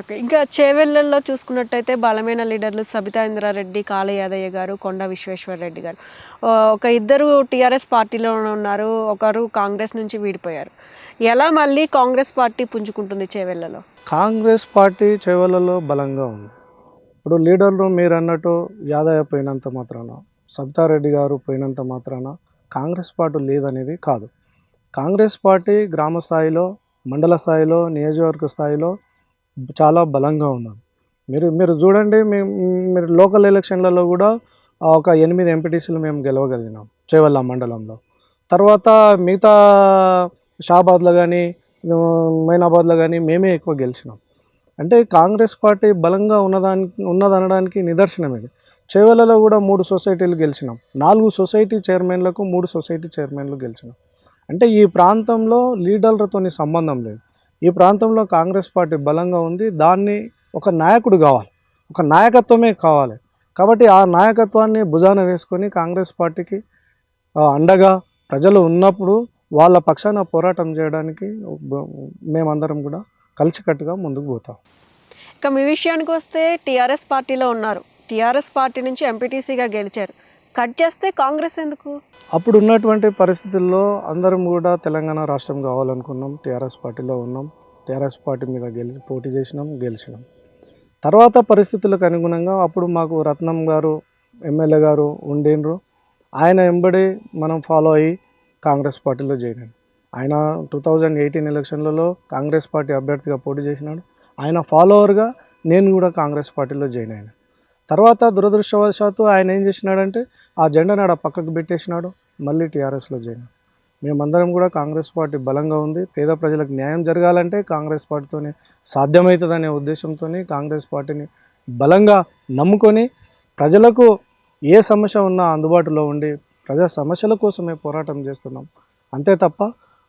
Okay ఇంకా చేవెళ్ళల్లో చూసుకున్నట్టయితే బలమైన లీడర్లు సబితా ఇంద్రారెడ్డి కాళ యాదయ్య గారు కొండ విశ్వేశ్వర రెడ్డి గారు. ఒక ఇద్దరు టీఆర్ఎస్ పార్టీలో ఉన్నారు ఒకరు కాంగ్రెస్ నుంచి వీడిపోయారు. ఎలా మళ్ళీ కాంగ్రెస్ పార్టీ పుంజుకుంటుంది చేవెళ్ళలో కాంగ్రెస్ పార్టీ చేవెళ్ళలో బలంగా ఉంది. ఇప్పుడు లీడర్లు మీరు అన్నట్టు యాదయ్య పోయినంత మాత్రాన సబితారెడ్డి గారు పోయినంత మాత్రాన కాంగ్రెస్ పార్టీ లేదనేది కాదు. కాంగ్రెస్ పార్టీ గ్రామ స్థాయిలో మండల స్థాయిలో నియోజకవర్గ స్థాయిలో చాలా బలంగా ఉన్నారు మీరు మీరు చూడండి మేము మీరు లోకల్ ఎలక్షన్లలో కూడా ఒక ఎనిమిది ఎంపీటీసీలు మేము గెలవగలిగినాం చేవల్ల మండలంలో. తర్వాత మిగతా షాబాద్లో కానీ మైనాబాద్లో కానీ మేమే ఎక్కువ గెలిచినాం. అంటే కాంగ్రెస్ పార్టీ బలంగా ఉన్నదానికి ఉన్నదనడానికి నిదర్శనం ఇది. చేవలలో కూడా మూడు సొసైటీలు గెలిచినాం. నాలుగు సొసైటీ చైర్మన్లకు మూడు సొసైటీ చైర్మన్లు గెలిచినాం. అంటే ఈ ప్రాంతంలో లీడర్లతోని సంబంధం లేదు. ఈ ప్రాంతంలో కాంగ్రెస్ పార్టీ బలంగా ఉంది. దాన్ని ఒక నాయకుడు కావాలి. ఒక నాయకత్వమే కావాలి. కాబట్టి ఆ నాయకత్వాన్ని భుజాన వేసుకొని కాంగ్రెస్ పార్టీకి అండగా ప్రజలు ఉన్నప్పుడు వాళ్ళ పక్షాన పోరాటం చేయడానికి మేమందరం కూడా కలిసికట్టుగా ముందుకు పోతాం. ఇక మీ విషయానికి వస్తే టీఆర్ఎస్ పార్టీలో ఉన్నారు. టీఆర్ఎస్ పార్టీ నుంచి ఎంపీటీసీగా గెలిచారు. కట్ చేస్తే కాంగ్రెస్ ఎందుకు? అప్పుడు ఉన్నటువంటి పరిస్థితుల్లో అందరం కూడా తెలంగాణ రాష్ట్రం కావాలనుకున్నాం. టీఆర్ఎస్ పార్టీలో ఉన్నాం. టీఆర్ఎస్ పార్టీ మీద గెలిచి పోటీ చేసినాం గెలిచినాం. తర్వాత పరిస్థితులకు అనుగుణంగా అప్పుడు మాకు రత్నం గారు ఎమ్మెల్యే గారు ఉండిండ్రు. ఆయన వెంబడి మనం ఫాలో అయ్యి కాంగ్రెస్ పార్టీలో జాయిన్ ఆయన టూ థౌజండ్ ఎయిటీన్ ఎలక్షన్లలో కాంగ్రెస్ పార్టీ అభ్యర్థిగా పోటీ చేసినాడు. ఆయన ఫాలోవర్గా నేను కూడా కాంగ్రెస్ పార్టీలో జాయిన్ అయినా. తర్వాత దురదృష్టవశాత్తు ఆయన ఏం చేసినాడంటే ఆ జెండా నాడ పక్కకు పెట్టేసినాడు మళ్ళీ టీఆర్ఎస్లో జాయిన్ మేమందరం కూడా కాంగ్రెస్ పార్టీ బలంగా ఉంది పేద ప్రజలకు న్యాయం జరగాలంటే కాంగ్రెస్ పార్టీతోనే సాధ్యమవుతుందనే ఉద్దేశంతో కాంగ్రెస్ పార్టీని బలంగా నమ్ముకొని ప్రజలకు ఏ సమస్య ఉన్నా అందుబాటులో ఉండి ప్రజా సమస్యల కోసమే పోరాటం చేస్తున్నాం. అంతే తప్ప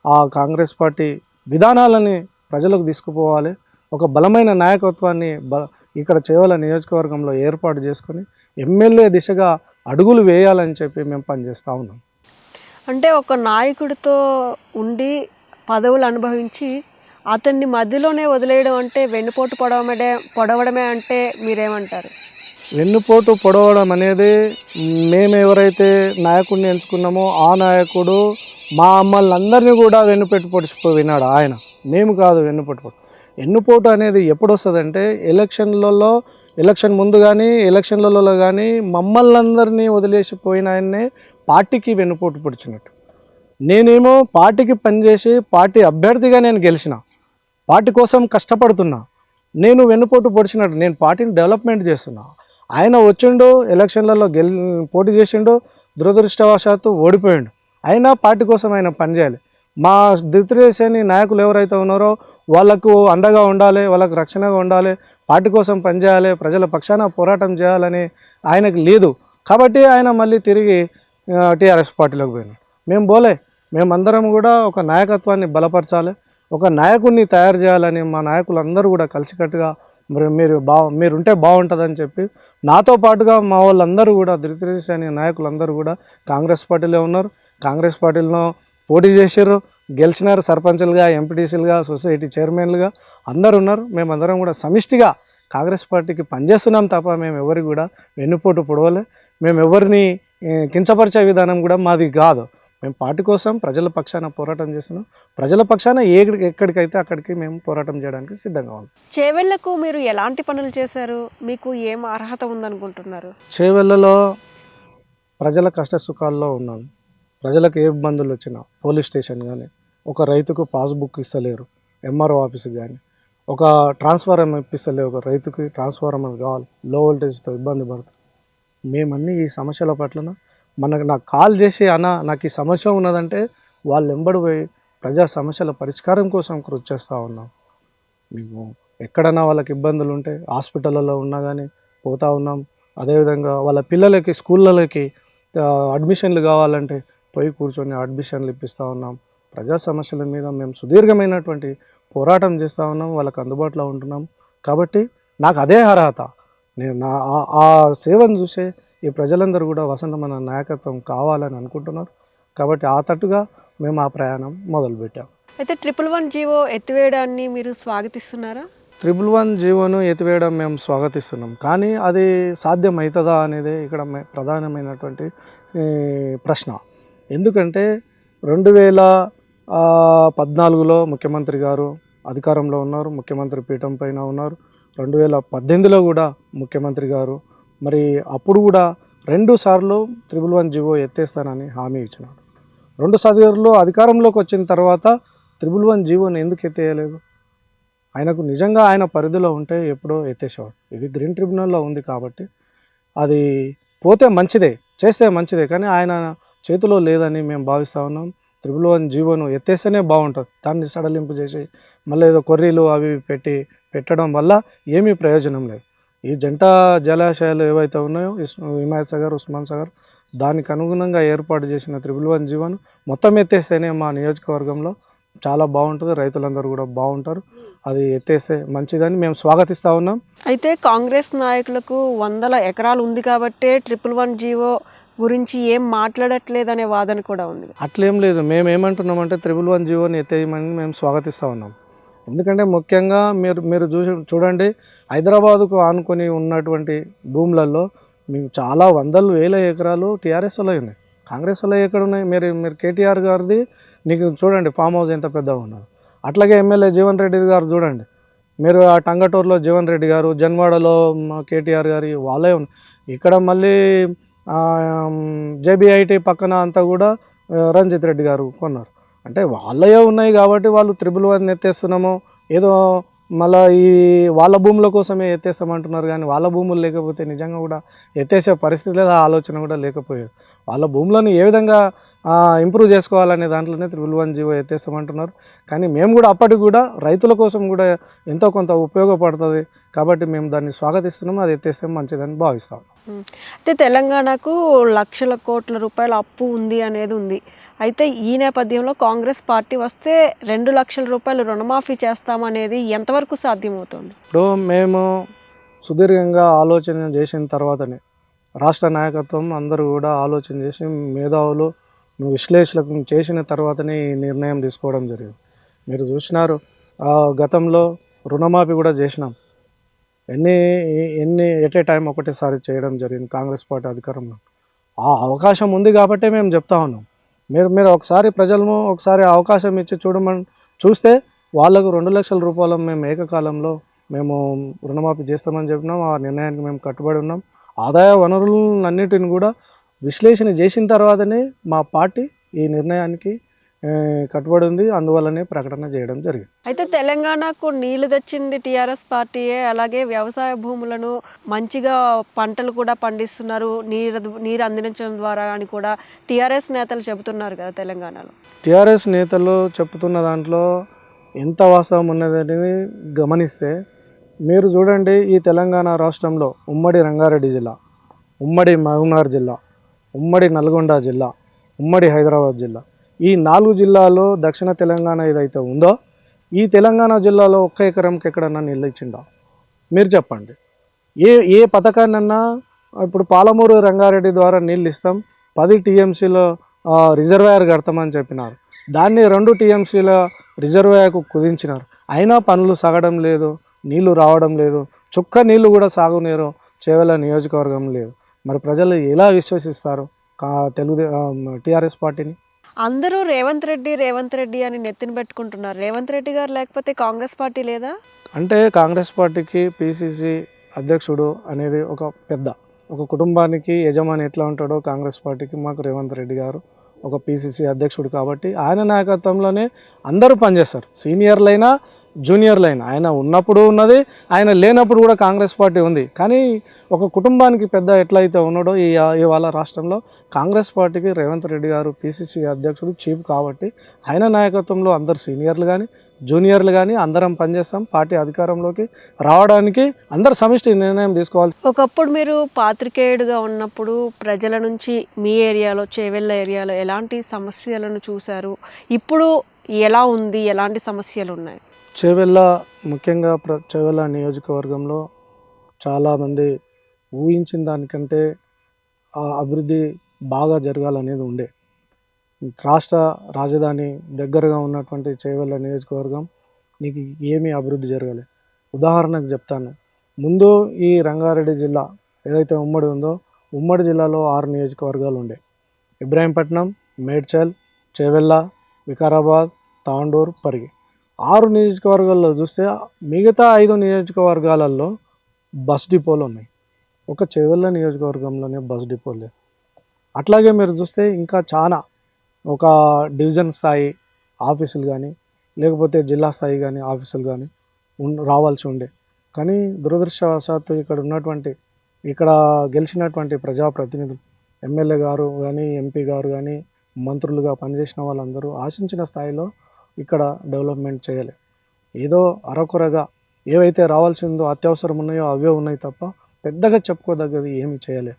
ఆ కాంగ్రెస్ పార్టీ విధానాలని ప్రజలకు తీసుకుపోవాలి ఒక బలమైన నాయకత్వాన్ని బ ఇక్కడ చేవల నియోజకవర్గంలో ఏర్పాటు చేసుకొని ఎమ్మెల్యే దిశగా అడుగులు వేయాలని చెప్పి మేము పనిచేస్తూ ఉన్నాం. అంటే ఒక నాయకుడితో ఉండి పదవులు అనుభవించి అతన్ని మధ్యలోనే వదిలేయడం అంటే వెన్నుపోటు పొడవడమే పొడవడమే అంటే మీరేమంటారు? వెన్నుపోటు పొడవడం అనేది మేము ఎవరైతే నాయకుడిని ఎంచుకున్నామో ఆ నాయకుడు మా అమ్మల్ని అందరినీ కూడా వెన్నుపెట్టు పొడిచిపోయినాడు ఆయన. మేము కాదు వెన్నుపోటు ఎన్నుపోటు అనేది ఎప్పుడు వస్తుందంటే ఎలక్షన్లలో ఎలక్షన్ ముందు కానీ ఎలక్షన్లలో కానీ మమ్మల్ని అందరినీ వదిలేసిపోయిన ఆయన్నే పార్టీకి వెన్నుపోటు పొడిచినట్టు. నేనేమో పార్టీకి పనిచేసి పార్టీ అభ్యర్థిగా నేను గెలిచిన పార్టీ కోసం కష్టపడుతున్నా నేను వెన్నుపోటు పొడిచినట్టు నేను పార్టీని డెవలప్మెంట్ చేస్తున్నా ఆయన వచ్చిండు ఎలక్షన్లలో గెలి పోటీ చేసిండు దురదృష్టవశాత్తు ఓడిపోయిండు. అయినా పార్టీ కోసం ఆయన పనిచేయాలి. మా దిత్రేసేని నాయకులు ఎవరైతే ఉన్నారో వాళ్ళకు అండగా ఉండాలి వాళ్ళకు రక్షణగా ఉండాలి పార్టీ కోసం పనిచేయాలి ప్రజల పక్షాన పోరాటం చేయాలని ఆయనకు లేదు. కాబట్టి ఆయన మళ్ళీ తిరిగి టీఆర్ఎస్ పార్టీలోకి పోయినాడు. మేము పోలే మేమందరం కూడా ఒక నాయకత్వాన్ని బలపరచాలి ఒక నాయకుడిని తయారు చేయాలని మా నాయకులందరూ కూడా కలిసికట్టుగా మరి మీరు బా మీరుంటే బాగుంటుందని చెప్పి నాతో పాటుగా మా వాళ్ళందరూ కూడా ధృతరేష్ అనే నాయకులందరూ కూడా కాంగ్రెస్ పార్టీలో ఉన్నారు. కాంగ్రెస్ పార్టీలో పోటీ చేశారు. గెలిచినారు సర్పంచులుగా ఎంపీటీసీలుగా సొసైటీ చైర్మన్లుగా. అందరు ఉన్నారు మేమందరం కూడా సమిష్టిగా కాంగ్రెస్ పార్టీకి పనిచేస్తున్నాం తప్ప మేము ఎవరికి కూడా వెన్నుపోటు పొడవలే. మేము ఎవరిని కించపరిచే విధానం కూడా మాది కాదు. మేము పార్టీ కోసం ప్రజల పక్షాన పోరాటం చేస్తున్నాం. ప్రజల పక్షాన ఏ ఎక్కడికైతే అక్కడికి మేము పోరాటం చేయడానికి సిద్ధంగా ఉన్నాం. చేవెళ్ళకు మీరు ఎలాంటి పనులు చేశారు? మీకు ఏం అర్హత ఉందనుకుంటున్నారు? చేవెళ్ళలో ప్రజల కష్ట సుఖాల్లో ఉన్నాను ప్రజలకు ఏ ఇబ్బందులు వచ్చినా పోలీస్ స్టేషన్ కానీ ఒక రైతుకు పాస్బుక్ ఇస్తలేరు ఎంఆర్ఓ ఆఫీస్కి కానీ ఒక ట్రాన్స్ఫార్మర్ ఇప్పిస్తలేరు ఒక రైతుకి ట్రాన్స్ఫార్మర్ కావాలి లో వోల్టేజ్తో ఇబ్బంది పడుతుంది మేమన్నీ ఈ సమస్యల పట్లన మనకు నాకు కాల్ చేసి అన్న నాకు ఈ సమస్య ఉన్నదంటే వాళ్ళు ఎంబడి పోయి ప్రజా సమస్యల పరిష్కారం కోసం కృషి చేస్తూ ఉన్నాం. మేము ఎక్కడన్నా వాళ్ళకి ఇబ్బందులు ఉంటే హాస్పిటల్లో ఉన్నా కానీ పోతూ ఉన్నాం. అదేవిధంగా వాళ్ళ పిల్లలకి స్కూళ్ళలోకి అడ్మిషన్లు కావాలంటే పోయి కూర్చొని అడ్మిషన్లు ఇప్పిస్తూ ఉన్నాం. ప్రజా సమస్యల మీద మేము సుదీర్ఘమైనటువంటి పోరాటం చేస్తూ ఉన్నాం వాళ్ళకి అందుబాటులో ఉంటున్నాం. కాబట్టి నాకు అదే అర్హత. నేను నా ఆ- సేవను చూసే ఈ ప్రజలందరూ కూడా వసంతమైన నాయకత్వం కావాలని అనుకుంటున్నారు. కాబట్టి ఆ తట్టుగా మేము ఆ ప్రయాణం మొదలుపెట్టాం. అయితే ట్రిపుల్ వన్ జీవో ఎత్తివేయడాన్ని మీరు స్వాగతిస్తున్నారా? త్రిబుల్ వన్ జీవోను ఎత్తివేయడం మేము స్వాగతిస్తున్నాం. కానీ అది సాధ్యం అవుతుందా అనేది ఇక్కడ ప్రధానమైనటువంటి ప్రశ్న. ఎందుకంటే రెండు వేల పద్నాలుగులో ముఖ్యమంత్రి గారు అధికారంలో ఉన్నారు ముఖ్యమంత్రి పీఠం పైన ఉన్నారు. రెండు వేల పద్దెనిమిదిలో కూడా ముఖ్యమంత్రి గారు మరి అప్పుడు కూడా రెండు సార్లు త్రిబుల్ వన్ జీవో ఎత్తేస్తానని హామీ ఇచ్చినారు. రెండు సార్లు అధికారంలోకి వచ్చిన తర్వాత త్రిబుల్ వన్ జీవోని ఎందుకు ఎత్తేయలేదు? ఆయనకు నిజంగా ఆయన పరిధిలో ఉంటే ఎప్పుడో ఎత్తేసేవాడు. ఇది గ్రీన్ ట్రిబ్యునల్లో ఉంది కాబట్టి అది పోతే మంచిదే చేస్తే మంచిదే కానీ ఆయన చేతిలో లేదని మేము భావిస్తూ ఉన్నాం. త్రిబుల్ వన్ జీవోను ఎత్తేస్తేనే బాగుంటుంది. దాన్ని సడలింపు చేసి మళ్ళీ ఏదో కొర్రీలు అవి పెట్టి పెట్టడం వల్ల ఏమీ ప్రయోజనం లేదు. ఈ జంట జలాశయాలు ఏవైతే ఉన్నాయో హిమాయత్ సాగర్ ఉస్మాన్ సాగర్ దానికి అనుగుణంగా ఏర్పాటు చేసిన త్రిబుల్ వన్ జీవోను మొత్తం ఎత్తేస్తేనే మా నియోజకవర్గంలో చాలా బాగుంటుంది. రైతులందరూ కూడా బాగుంటారు. అది ఎత్తేస్తే మంచిదని మేము స్వాగతిస్తూ ఉన్నాం. అయితే కాంగ్రెస్ నాయకులకు వందల ఎకరాలు ఉంది కాబట్టే ట్రిపుల్ వన్ జీవో గురించి ఏం మాట్లాడట్లేదనే వాదన కూడా ఉంది. అట్లేం లేదు. మేము ఏమంటున్నామంటే త్రిబుల్ వన్ జీవోని ఎత్తేయమని మేము స్వాగతిస్తూ ఉన్నాం. ఎందుకంటే ముఖ్యంగా మీరు మీరు చూసి చూడండి హైదరాబాదుకు ఆనుకొని ఉన్నటువంటి భూములలో మీకు చాలా వందలు వేల ఎకరాలు టీఆర్ఎస్లో ఉన్నాయి. కాంగ్రెస్లో ఎక్కడ ఉన్నాయి? మీరు మీరు కేటీఆర్ గారిది నీకు చూడండి ఫామ్ హౌస్ ఎంత పెద్దగా ఉన్నది. అట్లాగే ఎమ్మెల్యే జీవన్ రెడ్డి గారు చూడండి. మీరు ఆ టంగటూరులో జీవన్ రెడ్డి గారు జన్వాడలో మా కేటీఆర్ గారి వాళ్ళే ఉన్నారు ఇక్కడ మళ్ళీ జేబీఐటి పక్కన అంతా కూడా రంజిత్ రెడ్డి గారు కొన్నారు. అంటే వాళ్ళయే ఉన్నాయి కాబట్టి వాళ్ళు త్రిబుల్ వన్ ఎత్తేస్తున్నాము ఏదో మళ్ళీ ఈ వాళ్ళ భూముల కోసమే ఎత్తేస్తామంటున్నారు కానీ వాళ్ళ భూములు లేకపోతే నిజంగా కూడా ఎత్తేసే పరిస్థితి లేదా ఆలోచన కూడా లేకపోయేది. వాళ్ళ భూములను ఏ విధంగా ఇంప్రూవ్ చేసుకోవాలనే దాంట్లోనే త్రిబుల్ వన్ జీవో ఎత్తేస్తామంటున్నారు. కానీ మేము కూడా అప్పటికి కూడా రైతుల కోసం కూడా ఎంతో కొంత ఉపయోగపడుతుంది కాబట్టి మేము దాన్ని స్వాగతిస్తున్నాము అది ఎత్తేస్తే మంచిదని భావిస్తాం. అయితే తెలంగాణకు లక్షల కోట్ల రూపాయల అప్పు ఉంది అనేది ఉంది. అయితే ఈ నేపథ్యంలో కాంగ్రెస్ పార్టీ వస్తే రెండు లక్షల రూపాయలు రుణమాఫీ చేస్తామనేది ఎంతవరకు సాధ్యమవుతుంది? ఇప్పుడు మేము సుదీర్ఘంగా ఆలోచన చేసిన తర్వాతనే రాష్ట్ర నాయకత్వం అందరూ కూడా ఆలోచన చేసి మేధావులు విశ్లేషణ చేసిన తర్వాతనే ఈ నిర్ణయం తీసుకోవడం జరిగింది. మీరు చూసినారు ఆ, గతంలో రుణమాఫీ కూడా చేసినాం. ఎన్ని ఎన్ని ఎట్ ఏ టైం ఒకటేసారి చేయడం జరిగింది కాంగ్రెస్ పార్టీ అధికారంలో. ఆ అవకాశం ఉంది కాబట్టే మేము చెప్తా ఉన్నాం. మీరు మీరు ఒకసారి ప్రజలను ఒకసారి అవకాశం ఇచ్చి చూడమని చూస్తే వాళ్ళకు రెండు లక్షల రూపాయలు మేము ఏకకాలంలో మేము రుణమాఫీ చేస్తామని చెప్పినాం. ఆ నిర్ణయానికి మేము కట్టుబడి ఉన్నాం. ఆదాయ వనరులన్నిటిని కూడా విశ్లేషణ చేసిన తర్వాతనే మా పార్టీ ఈ నిర్ణయానికి కట్టుబడి ఉంది. అందువల్లనే ప్రకటన చేయడం జరిగింది. అయితే తెలంగాణకు నీళ్ళు తెచ్చింది టీఆర్ఎస్ పార్టీయే. అలాగే వ్యవసాయ భూములను మంచిగా పంటలు కూడా పండిస్తున్నారు. నీరు నీరు అందించడం ద్వారా అని కూడా టీఆర్ఎస్ నేతలు చెబుతున్నారు కదా తెలంగాణలో. టీఆర్ఎస్ నేతలు చెప్తున్న దాంట్లో ఎంత వాస్తవం ఉన్నదని గమనిస్తే మీరు చూడండి ఈ తెలంగాణ రాష్ట్రంలో ఉమ్మడి రంగారెడ్డి జిల్లా ఉమ్మడి మహబూబ్నగర్ జిల్లా ఉమ్మడి నల్గొండ జిల్లా ఉమ్మడి హైదరాబాద్ జిల్లా. ఈ నాలుగు జిల్లాలో దక్షిణ తెలంగాణ ఏదైతే ఉందో ఈ తెలంగాణ జిల్లాలో ఒక్క ఎకరంకి ఎక్కడన్నా నీళ్ళు ఇచ్చిందా మీరు చెప్పండి. ఏ ఏ పథకాన్నన్నా ఇప్పుడు పాలమూరు రంగారెడ్డి ద్వారా నీళ్ళు ఇస్తాం పది టీఎంసీలో రిజర్వాయర్ కడతామని చెప్పినారు. దాన్ని రెండు టీఎంసీల రిజర్వాయర్కు కుదించినారు. అయినా పనులు సాగడం లేదు నీళ్ళు రావడం లేదు చుక్క నీళ్ళు కూడా సాగునీరు చేవల నియోజకవర్గం లేదు. మరి ప్రజలు ఎలా విశ్వసిస్తారు? తెలుగు టీఆర్ఎస్ పార్టీని? అందరూ రేవంత్ రెడ్డి రేవంత్ రెడ్డి అని నెత్తిన పెట్టుకుంటున్నారు. రేవంత్ రెడ్డి గారు లేకపోతే కాంగ్రెస్ పార్టీ లేదా? అంటే కాంగ్రెస్ పార్టీకి పిసిసి అధ్యక్షుడు అనేది ఒక పెద్ద ఒక కుటుంబానికి యజమాని ఎట్లా ఉంటాడో కాంగ్రెస్ పార్టీకి మాకు రేవంత్ రెడ్డి గారు ఒక పిసిసి అధ్యక్షుడు కాబట్టి ఆయన నాయకత్వంలోనే అందరూ పనిచేస్తారు. సీనియర్లైనా జూనియర్లైనా. ఆయన ఉన్నప్పుడు ఉన్నది ఆయన లేనప్పుడు కూడా కాంగ్రెస్ పార్టీ ఉంది. కానీ ఒక కుటుంబానికి పెద్ద ఎట్లయితే ఉన్నాడో ఈ ఇవాళ రాష్ట్రంలో కాంగ్రెస్ పార్టీకి రేవంత్ రెడ్డి గారు పిసిసి అధ్యక్షుడు చీఫ్ కాబట్టి ఆయన నాయకత్వంలో అందరు సీనియర్లు కానీ జూనియర్లు కానీ అందరం పనిచేస్తాం. పార్టీ అధికారంలోకి రావడానికి అందరు సమిష్టి నిర్ణయం తీసుకోవాలి. ఒకప్పుడు మీరు పాత్రికేయుడుగా ఉన్నప్పుడు ప్రజల నుంచి మీ ఏరియాలో చేవెళ్ళ ఏరియాలో ఎలాంటి సమస్యలను చూశారు? ఇప్పుడు ఎలా ఉంది? ఎలాంటి సమస్యలు ఉన్నాయి? చేవెళ్ళ ముఖ్యంగా ప్ర చేవెళ్ళ నియోజకవర్గంలో చాలామంది ఊహించిన దానికంటే ఆ అభివృద్ధి బాగా జరగాలనేది ఉండే. రాష్ట్ర రాజధాని దగ్గరగా ఉన్నటువంటి చేవెళ్ళ నియోజకవర్గం నీకు ఏమీ అభివృద్ధి జరగలేదు ఉదాహరణకు చెప్తాను. ముందు ఈ రంగారెడ్డి జిల్లా ఏదైతే ఉమ్మడి ఉందో ఉమ్మడి జిల్లాలో ఆరు నియోజకవర్గాలు ఉండే. ఇబ్రాహీంపట్నం మేడ్చల్ చేవెళ్ళ వికారాబాద్ తాండూర్ పరిగి. ఆరు నియోజకవర్గాల్లో చూస్తే మిగతా ఐదు నియోజకవర్గాలలో బస్ డిపోలు ఉన్నాయి. ఒక చేవెళ్ళ నియోజకవర్గంలోనే బస్ డిపోలే. అట్లాగే మీరు చూస్తే ఇంకా చాలా ఒక డివిజన్ స్థాయి ఆఫీసులు కానీ లేకపోతే జిల్లా స్థాయి కానీ ఆఫీసులు కానీ రావాల్సి ఉండే. కానీ దురదృష్టవశాత్తు ఇక్కడ ఉన్నటువంటి ఇక్కడ గెలిచినటువంటి ప్రజాప్రతినిధులు ఎమ్మెల్యే గారు కానీ ఎంపీ గారు కానీ మంత్రులుగా పనిచేసిన వాళ్ళందరూ ఆశించిన స్థాయిలో ఇక్కడ డెవలప్మెంట్ చేయలే. ఏదో అరకొరగా ఏవైతే రావాల్సిందో అత్యవసరం ఉన్నాయో అవే ఉన్నాయి తప్ప పెద్దగా చెప్పుకోదగ్గది ఏమి చేయలే.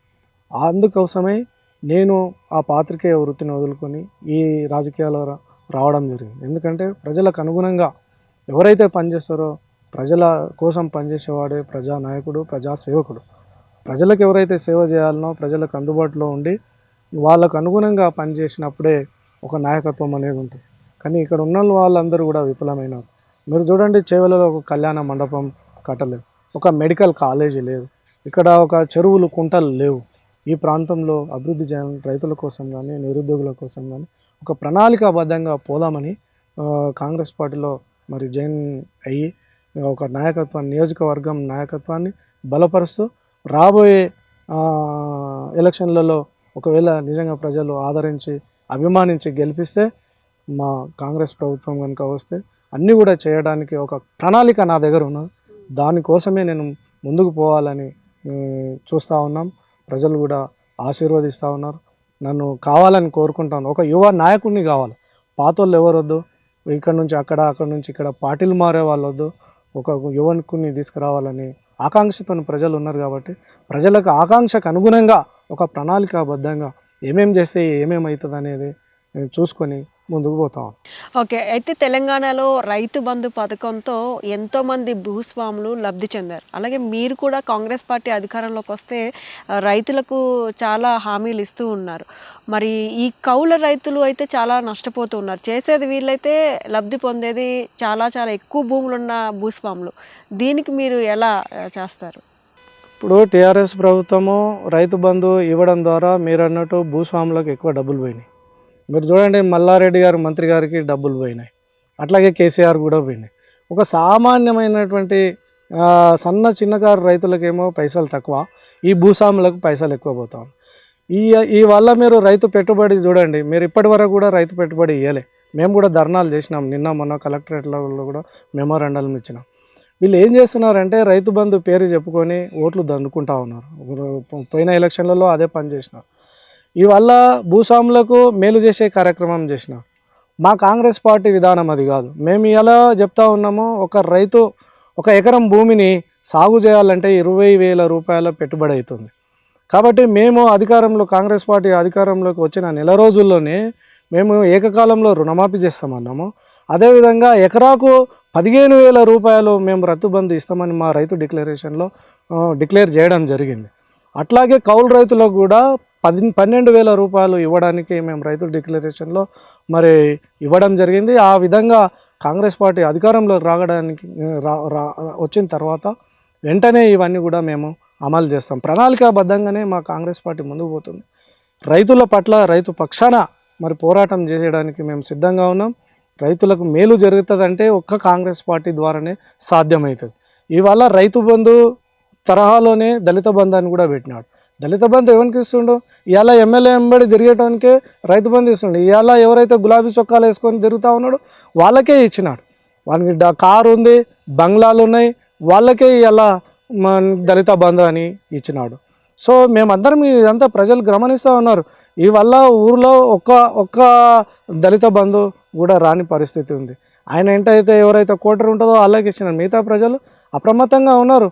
అందుకోసమే నేను ఆ పాత్రికేయ వృత్తిని వదులుకొని ఈ రాజకీయాల్లో రావడం జరిగింది. ఎందుకంటే ప్రజలకు అనుగుణంగా ఎవరైతే పనిచేస్తారో ప్రజల కోసం పనిచేసేవాడే ప్రజానాయకుడు నాయకుడు ప్రజాసేవకుడు. ప్రజలకు ఎవరైతే సేవ చేయాలనో ప్రజలకు అందుబాటులో ఉండి వాళ్ళకు అనుగుణంగా పనిచేసినప్పుడే ఒక నాయకత్వం అనేది ఉంటుంది. కానీ ఇక్కడ ఉన్న వాళ్ళందరూ కూడా విఫలమైనారు. మీరు చూడండి చేవలలో ఒక కళ్యాణ మండపం కట్టలేదు. ఒక మెడికల్ కాలేజీ లేదు. ఇక్కడ ఒక చెరువులు కుంటలు లేవు. ఈ ప్రాంతంలో అభివృద్ధి చేయాలని రైతుల కోసం కానీ నిరుద్యోగుల కోసం కానీ ఒక ప్రణాళికాబద్ధంగా పోదామని కాంగ్రెస్ పార్టీలో మరి జాయిన్ అయ్యి ఒక నాయకత్వాన్ని నియోజకవర్గం నాయకత్వాన్ని బలపరుస్తూ రాబోయే ఎలక్షన్లలో ఒకవేళ నిజంగా ప్రజలు ఆదరించి అభిమానించి గెలిపిస్తే మా కాంగ్రెస్ ప్రభుత్వం కనుక వస్తే అన్నీ కూడా చేయడానికి ఒక ప్రణాళిక నా దగ్గర ఉన్నది. దానికోసమే నేను ముందుకు పోవాలని చూస్తూ ఉన్నాం. ప్రజలు కూడా ఆశీర్వదిస్తూ ఉన్నారు. నన్ను కావాలని కోరుకుంటాను ఒక యువ నాయకుడిని కావాలి. పాతోళ్ళు ఎవరు వద్దు ఇక్కడ నుంచి అక్కడ అక్కడ నుంచి ఇక్కడ పార్టీలు మారే వాళ్ళు వద్దు ఒక యువకుని తీసుకురావాలని ఆకాంక్షతో ప్రజలు ఉన్నారు కాబట్టి ప్రజలకు ఆకాంక్షకు అనుగుణంగా ఒక ప్రణాళికాబద్ధంగా ఏమేం చేస్తే ఏమేమి అవుతుంది అనేది నేను చూసుకొని ముందుకు పోతాం. ఓకే అయితే తెలంగాణలో రైతు బంధు పథకంతో ఎంతోమంది భూస్వాములు లబ్ధి చెందారు. అలాగే మీరు కూడా కాంగ్రెస్ పార్టీ అధికారంలోకి వస్తే రైతులకు చాలా హామీలు ఇస్తూ ఉన్నారు. మరి ఈ కౌల రైతులు అయితే చాలా నష్టపోతూ ఉన్నారు. చేసేది వీళ్ళైతే లబ్ధి పొందేది చాలా చాలా ఎక్కువ భూములు ఉన్న భూస్వాములు. దీనికి మీరు ఎలా చేస్తారు? ఇప్పుడు టీఆర్ఎస్ ప్రభుత్వము రైతు బంధు ఇవ్వడం ద్వారా మీరు అన్నట్టు భూస్వాములకు ఎక్కువ డబ్బులు పోయినాయి. మీరు చూడండి మల్లారెడ్డి గారు మంత్రి గారికి డబ్బులు పోయినాయి. అట్లాగే కేసీఆర్ కూడా పోయినాయి ఒక సామాన్యమైనటువంటి సన్న చిన్నకారు రైతులకేమో పైసలు తక్కువ ఈ భూస్వాములకు పైసలు ఎక్కువ పోతా ఈ ఈ వల్ల మీరు రైతు పెట్టుబడి చూడండి మీరు ఇప్పటి వరకు కూడా రైతు పెట్టుబడి ఇవ్వలే మేము కూడా ధర్నాలు చేసినాం నిన్న మొన్న కలెక్టరేట్లో కూడా మెమోరాండాలు ఇచ్చినాం. వీళ్ళు ఏం చేస్తున్నారంటే రైతు బంధు పేరు చెప్పుకొని ఓట్లు దండుకుంటా ఉన్నారు. పోయిన ఎలక్షన్లలో అదే పని చేసినారు. ఇవల్ల వల్ల భూస్వాములకు మేలు చేసే కార్యక్రమం చేసినాం. మా కాంగ్రెస్ పార్టీ విధానం అది కాదు. మేము ఎలా చెప్తా ఉన్నామో ఒక రైతు ఒక ఎకరం భూమిని సాగు చేయాలంటే ఇరవై వేల రూపాయల పెట్టుబడి అవుతుంది కాబట్టి మేము అధికారంలో కాంగ్రెస్ పార్టీ అధికారంలోకి వచ్చిన నెల రోజుల్లోనే మేము ఏకకాలంలో రుణమాఫీ చేస్తామన్నాము. అదేవిధంగా ఎకరాకు పదిహేను వేల రూపాయలు మేము రద్దుబందు ఇస్తామని మా రైతు డిక్లరేషన్లో డిక్లేర్ చేయడం జరిగింది. అట్లాగే కౌలు రైతులకు కూడా పది పన్నెండు వేల రూపాయలు ఇవ్వడానికి మేము రైతు డిక్లరేషన్లో మరి ఇవ్వడం జరిగింది. ఆ విధంగా కాంగ్రెస్ పార్టీ అధికారంలోకి రావడానికి రా రా వచ్చిన తర్వాత వెంటనే ఇవన్నీ కూడా మేము అమలు చేస్తాం. ప్రణాళికాబద్ధంగానే మా కాంగ్రెస్ పార్టీ ముందుకు పోతుంది. రైతుల పట్ల రైతు పక్షాన మరి పోరాటం చేయడానికి మేము సిద్ధంగా ఉన్నాం. రైతులకు మేలు జరుగుతుందంటే ఒక్క కాంగ్రెస్ పార్టీ ద్వారానే సాధ్యమవుతుంది. ఇవాళ రైతు బంధు తరహాలోనే దళిత బంధాన్ని కూడా పెట్టినాడు. దళిత బంధు ఎవరికి ఇస్తుండు ఇవాళ ఎమ్మెల్యే ఎంబడి తిరిగేటానికే రైతు బంధు ఇస్తుండు ఇవాళ ఎవరైతే గులాబీ చొక్కాలు వేసుకొని తిరుగుతూ ఉన్నాడో వాళ్ళకే ఇచ్చినాడు. వానికి కారు ఉంది బంగ్లాలు ఉన్నాయి వాళ్ళకే ఇలా దళిత బంధు అని ఇచ్చినాడు. సో మేమందరం ఇదంతా ప్రజలు గమనిస్తూ ఉన్నారు. ఈ వల్ల ఊర్లో ఒక్క ఒక్క దళిత బంధు కూడా రాని పరిస్థితి ఉంది. ఆయన ఏంటైతే ఎవరైతే కోటరు ఉంటుందో వాళ్ళకి ఇచ్చిన మిగతా ప్రజలు అప్రమత్తంగా ఉన్నారు.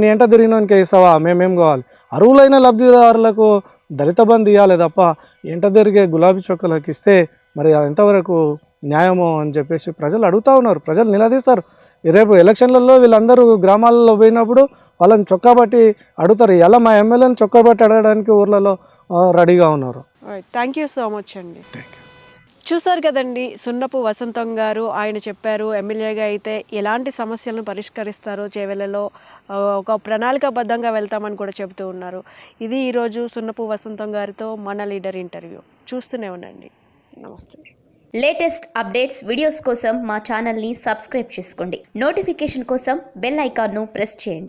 నీ ఎంట తిరిగినోనికే ఇస్తావా? మేమేం కావాలి? అరువులైన లబ్ధిదారులకు దళిత బంధు ఇవ్వాలి తప్ప ఎంట తిరిగే గులాబీ చొక్కలకు ఇస్తే మరి అది ఎంతవరకు న్యాయమో అని చెప్పేసి ప్రజలు అడుగుతూ ఉన్నారు. ప్రజలు నిలదీస్తారు. రేపు ఎలక్షన్లలో వీళ్ళందరూ గ్రామాలలో పోయినప్పుడు వాళ్ళని చొక్కా బట్టి అడుగుతారు. ఎలా మా ఎమ్మెల్యేని చొక్కా బట్టి అడగడానికి ఊర్లలో రెడీగా ఉన్నారు. థ్యాంక్ యూ సో మచ్ అండి. థ్యాంక్ యూ చూసారు కదండి సున్నపు వసంతం గారు ఆయన చెప్పారు ఎమ్మెల్యేగా అయితే ఎలాంటి సమస్యలను పరిష్కరిస్తారో చేవెళ్ళలో ఆ, ఒక ప్రణాళికాబద్ధంగా వెళ్తామని కూడా చెబుతూ ఉన్నారు. ఇది ఈరోజు సున్నపు వసంతం గారితో మన లీడర్ ఇంటర్వ్యూ. చూస్తూనే ఉండండి. నమస్తే. లేటెస్ట్ అప్డేట్స్ వీడియోస్ కోసం మా ఛానల్ని సబ్స్క్రైబ్ చేసుకోండి. నోటిఫికేషన్ కోసం బెల్ ఐకాన్ను ప్రెస్ చేయండి.